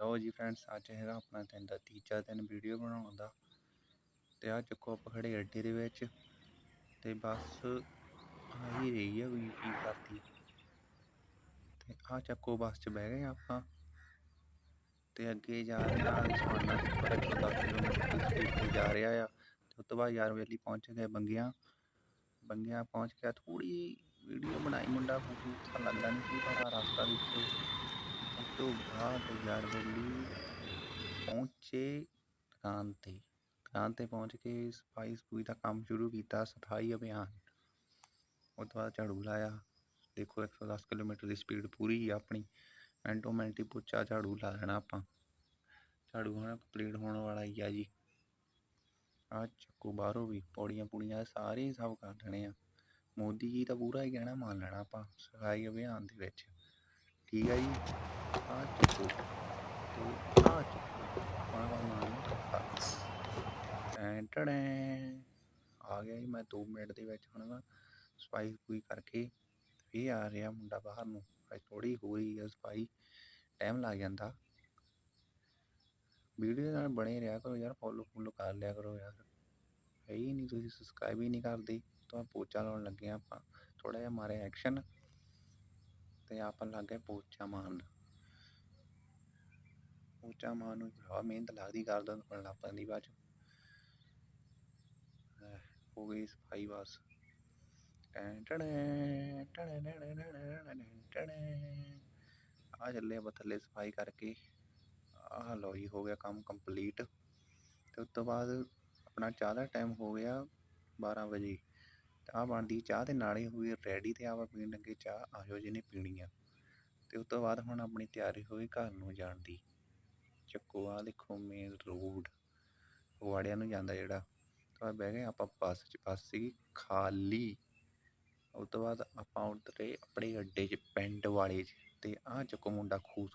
ਲਓ ਜੀ ਫਰੈਂਡਸ ਅੱਜ ਹੈਗਾ ਆਪਣਾ ਦਿਨ ਦਾ ਤੀਜਾ ਦਿਨ ਵੀਡੀਓ ਬਣਾਉਣ ਦਾ। ਤੇ ਆ ਚੱਕੋ ਆਪਾਂ ਖੜੇ ਅੱਡੇ ਦੇ ਵਿੱਚ। ਤੇ ਬੱਸ ਆ ਰਹੀ ਆ ਵੀ ਕੀ ਕਰਦੀ। ਤੇ ਆ ਚੱਕੋ ਬੱਸ 'ਚ ਬਹਿ ਗਏ ਆਪਾਂ। ਤੇ ਅੱਗੇ ਜਾ ਰਹੇ ਆ ਪਰ 10 ਕਿਲੋਮੀਟਰ ਦੀ ਸਪੀਡ ਤੇ ਜਾ ਰਿਹਾ ਆ। ਤੇ ਉਸ ਤੋਂ ਬਾਅਦ ਯਾਰ ਵੇਲੀ ਪਹੁੰਚ ਗਏ ਬੰਗਿਆਂ। ਬੰਗਿਆਂ ਪਹੁੰਚ ਗਿਆ ਥੋੜੀ ਵੀਡੀਓ ਬਣਾਈ ਮੁੰਡਾ ਕੁਝ ਤਾਂ ਲੱਗਦਾ ਨਹੀਂ ਸੀ ਪਰ ਰਸਤਾ ਵਿੱਚ ਤੋਂ ਬਾਅਦ ਯਾਰ ਵੇਲੀ ਪਹੁੰਚੇ ਦੁਕਾਨ ਤੇ। ਦੁਕਾਨ ਤੇ ਪਹੁੰਚ ਕੇ ਸਫ਼ਾਈ ਸਫੂਈ ਦਾ ਕੰਮ ਸ਼ੁਰੂ ਕੀਤਾ, ਸਫ਼ਾਈ ਅਭਿਆਨ। ਉਹ ਤੋਂ ਬਾਅਦ ਝਾੜੂ ਲਾਇਆ। ਦੇਖੋ 110 ਕਿਲੋਮੀਟਰ ਦੀ ਸਪੀਡ ਪੂਰੀ ਆਪਣੀ। ਮਿੰਟੋ ਮਿੰਟ ਹੀ ਪੁੱਛਾ ਝਾੜੂ ਲਾ ਲੈਣਾ ਆਪਾਂ। ਝਾੜੂ ਹੁਣ ਕੰਪਲੀਟ ਹੋਣ ਵਾਲਾ ਹੀ ਆ ਜੀ। ਆ ਚੱਕੋ ਬਾਹਰੋਂ ਵੀ ਪੌੜੀਆਂ ਪੂੜੀਆਂ ਸਾਰੇ ਹੀ ਸਭ ਕਰ ਦੇਣੇ ਆ। ਮੋਦੀ ਜੀ ਦਾ ਪੂਰਾ ਹੀ ਕਹਿਣਾ ਮੰਨ ਲੈਣਾ ਆਪਾਂ, ਸਫ਼ਾਈ ਅਭਿਆਨ ਦੇ ਵਿੱਚ। ਠੀਕ ਹੈ ਜੀ? ਆ ਚੱਕੋ। ਤੇ ਆ ਚੱਕੋ। ਆਪਾਂ ਮਾਰਨਾ। ਟੈਂ ਟੜੈਂ। ਆ ਗਿਆ ਜੀ ਮੈਂ 2 ਮਿੰਟ ਦੇ ਵਿੱਚ ਹੁਣ ਨਾ ਸਫ਼ਾਈ ਸਫੂਈ ਕਰਕੇ ਫੇਰ ਆ ਰਿਹਾ ਮੁੰਡਾ ਬਾਹਰ ਨੂੰ। ਅਜੇ ਥੋੜੀ ਹੋ ਰਹੀ ਹੈ ਸਫ਼ਾਈ। ਟਾਈਮ ਲੱਗ ਜਾਂਦਾ। ਵੀਡੀਓ ਨਾਲ ਬਣੇ ਰਿਹਾ ਕਰੋ ਯਾਰ ਫੋਲੋ ਫੋਲੋ ਕਰ ਲਿਆ ਕਰੋ ਯਾਰ। ਹੈ ਹੀ ਨਹੀਂ ਤੁਸੀਂ ਸਬਸਕ੍ਰਾਈਬ ਹੀ ਨਹੀਂ ਕਰਦੇ। ਤਾਂ ਪੋਚਾ ਲਾਉਣ ਲੱਗੇ ਆਪਾਂ। ਥੋੜਾ ਜਿਹਾ ਮਾਰਿਆ ਐਕਸ਼ਨ ਤੇ ਆਪਾਂ ਲੱਗ ਗਏ ਪੋਚਾ ਮਾਰਨ। ਪੋਚਾ ਮਾਰਨ ਨੂੰ ਭਰਾ ਮਿਹਨਤ ਲੱਗਦੀ ਕਰਦਾ ਤਾਂ ਲੱਗ ਪੈਂਦੀ ਬਾਅਦ ਚ। ਹੋ ਗਈ ਸਫ਼ਾਈ ਬਸ ਟਣੇ ਟਣੇ ਟੜੈਂ ਟੜੈਂ ਟੜੈਂ ਆ ਚੱਲੇ ਆਪਾਂ ਥੱਲੇ ਸਫ਼ਾਈ ਕਰਕੇ। ਆਹ ਲੋ ਜੀ, ਹੋ ਗਿਆ ਕੰਮ ਕੰਪਲੀਟ। ਤੇ ਉਸ ਤੋਂ ਬਾਅਦ ਆਪਣਾ ਚਾਹ ਦਾ ਟਾਈਮ ਹੋ ਗਿਆ 12 ਵਜੇ। ਚਾਹ ਬਣਦੀ, ਚਾਹ ਤੇ ਨਾਲੇ ਹੋਈ ਰੈਡੀ ਤੇ ਆਪਾਂ ਪੀਣ ਲੱਗੇ, ਚਾਹ ਆਜੋ ਜਿਹਨੇ ਪੀਣੀ ਆ। ਤੇ ਉਸ ਤੋਂ ਬਾਅਦ ਹੁਣ ਆਪਣੀ ਤਿਆਰੀ ਹੋਈ ਘਰ ਨੂੰ ਜਾਣ ਦੀ। ਚੱਕੋ ਆ ਦੇਖੋ ਮੇਨ ਰੋਡ ਫਗਵਾੜਿਆਂ ਨੂੰ ਜਾਂਦਾ ਜਿਹੜਾ। ਤਾਂ ਬਹਿ ਗਏ ਆਪਾਂ ਬੱਸ 'ਚ, ਬੱਸ ਸੀਗੀ ਖਾਲੀ। ਉਸ ਤੋਂ ਬਾਅਦ ਆਪਾਂ ਉਤਰੇ ਆਪਣੇ ਅੱਡੇ 'ਚ, ਪਿੰਡ ਵਾਲੇ 'ਚ। ਤੇ ਆਹ ਚੱਕੋ ਮੁੰਡਾ ਖੂਸ